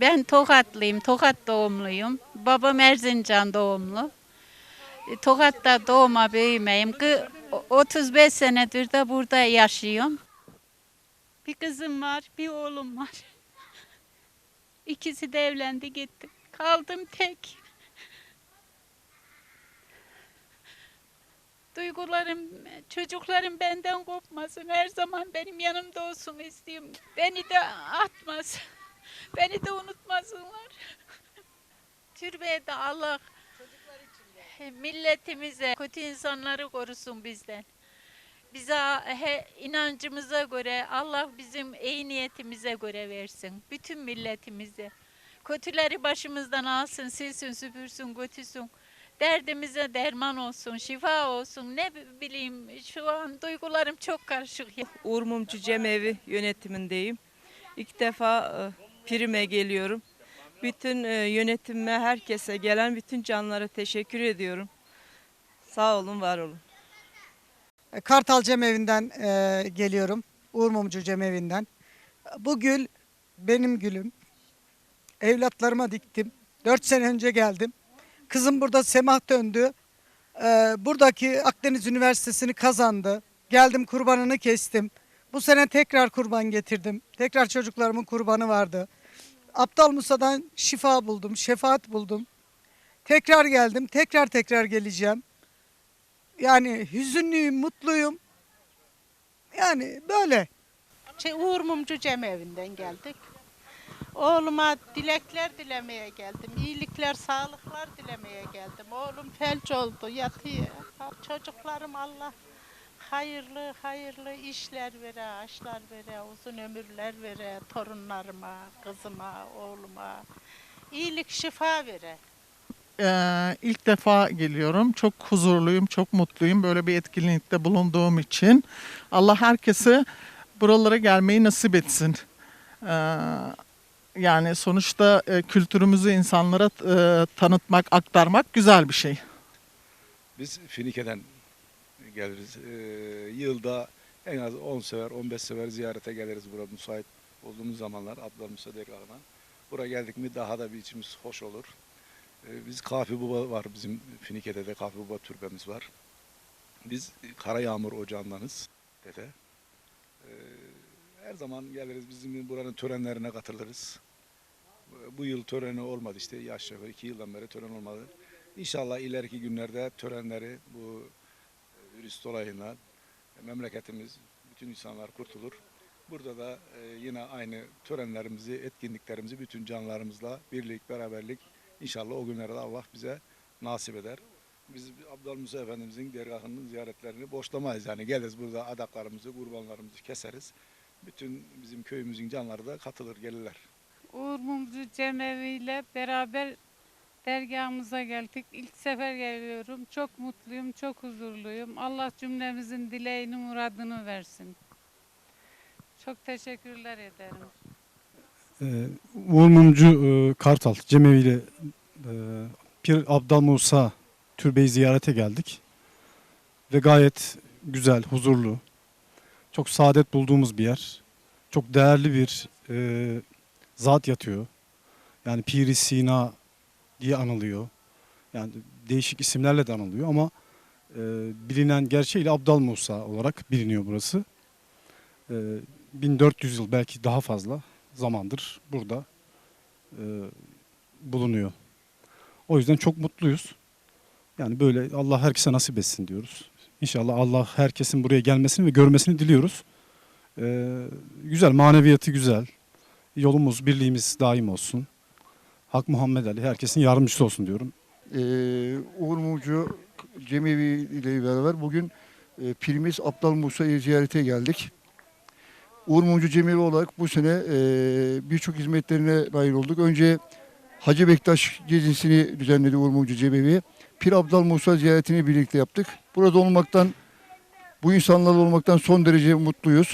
Ben Tokatlıyım, Tokat doğumluyum. Babam Erzincan doğumlu. E, Tokat'ta doğma büyümeyim. Kı- o- 35 senedir de burada yaşıyorum. Bir kızım var, bir oğlum var. İkisi de evlendi gitti. Kaldım tek. Duygularım, çocuklarım benden kopmasın. Her zaman benim yanımda olsun istiyorum. Beni de atmasın. Beni de unutmasınlar. Türbeye de Allah milletimize, kötü insanları korusun bizden. Bize he, inancımıza göre, Allah bizim iyi niyetimize göre versin. Bütün milletimize. Kötüleri başımızdan alsın, silsin, süpürsün, götürsün. Derdimize derman olsun, şifa olsun. Ne bileyim şu an duygularım çok karışık. Uğur Mumcu Cemevi yönetimindeyim. İlk defa e, Prim'e geliyorum. Bütün e, yönetime, herkese gelen bütün canlara teşekkür ediyorum. Sağ olun, var olun. E, Kartal Cemevi'nden e, geliyorum. Uğur Mumcu Cemevi'nden. Bu gül benim gülüm. Evlatlarıma diktim. Dört sene önce geldim. Kızım burada semah döndü. E, buradaki Akdeniz Üniversitesi'ni kazandı. Geldim kurbanını kestim. Bu sene tekrar kurban getirdim. Tekrar çocuklarımın kurbanı vardı. Aptal Musa'dan şifa buldum, şefaat buldum. Tekrar geldim, tekrar tekrar geleceğim. Yani hüzünlüyüm, mutluyum. Yani böyle. Şey, Uğur Mumcu Cemevi'nden geldik. Oğluma dilekler dilemeye geldim. İyilikler, sağlıklar dilemeye geldim. Oğlum felç oldu, yatıyor. Çocuklarım Allah hayırlı hayırlı işler vere, aşlar vere, uzun ömürler vere, torunlarıma, kızıma, oğluma. İyilik, şifa vere. Ee, ilk defa geliyorum. Çok huzurluyum, çok mutluyum böyle bir etkinlikte bulunduğum için. Allah herkese buralara gelmeyi nasip etsin. Ee, yani sonuçta e, kültürümüzü insanlara e, tanıtmak, aktarmak güzel bir şey. Biz Finike'den geliriz. Ee, yılda en az 10 sefer, 15 sefer ziyarete geliriz burada müsait olduğumuz zamanlar Abdullah Musa dergahına. Buraya geldik mi daha da bir içimiz hoş olur. Ee, biz Kafi Baba var bizim Finike'de de Kafi Baba türbemiz var. Biz Kara Yağmur Ocağı'ndanız dede. Ee, her zaman geliriz bizim buranın törenlerine katılırız. Bu yıl töreni olmadı işte yaşlı iki yıldan beri tören olmadı. İnşallah ileriki günlerde törenleri bu e, virüs dolayından memleketimiz, bütün insanlar kurtulur. Burada da e, yine aynı törenlerimizi, etkinliklerimizi bütün canlarımızla birlik, beraberlik inşallah o günlerde Allah bize nasip eder. Biz Abdal Musa Efendimizin dergahının ziyaretlerini boşlamayız. Yani geliriz burada adaklarımızı, kurbanlarımızı keseriz. Bütün bizim köyümüzün canları da katılır, gelirler. Uğur Mumcu Cemevi ile beraber dergahımıza geldik. İlk sefer geliyorum. Çok mutluyum, çok huzurluyum. Allah cümlemizin dileğini, muradını versin. Çok teşekkürler ederim. Ee, Uğur Mumcu e, Kartal Cemevi ile e, Pir Abdal Musa türbeyi ziyarete geldik. Ve gayet güzel, huzurlu, çok saadet bulduğumuz bir yer. Çok değerli bir e, zat yatıyor. Yani Piri Sina diye anılıyor. Yani değişik isimlerle de anılıyor ama e, bilinen gerçeğiyle Abdal Musa olarak biliniyor burası. E, 1400 yıl belki daha fazla zamandır burada e, bulunuyor. O yüzden çok mutluyuz. Yani böyle Allah herkese nasip etsin diyoruz. İnşallah Allah herkesin buraya gelmesini ve görmesini diliyoruz. E, güzel, maneviyatı güzel. Yolumuz, birliğimiz daim olsun. Hak Muhammed Ali herkesin yardımcısı olsun diyorum. Ee, Uğur Mumcu Cemevi ile beraber bugün e, Pirimiz Abdal Musa'yı ziyarete geldik. Uğur Mumcu Cemevi olarak bu sene e, birçok hizmetlerine nail olduk. Önce Hacı Bektaş gezisini düzenledi Uğur Mumcu Cemevi. Pir Abdal Musa ziyaretini birlikte yaptık. Burada olmaktan, bu insanlarla olmaktan son derece mutluyuz.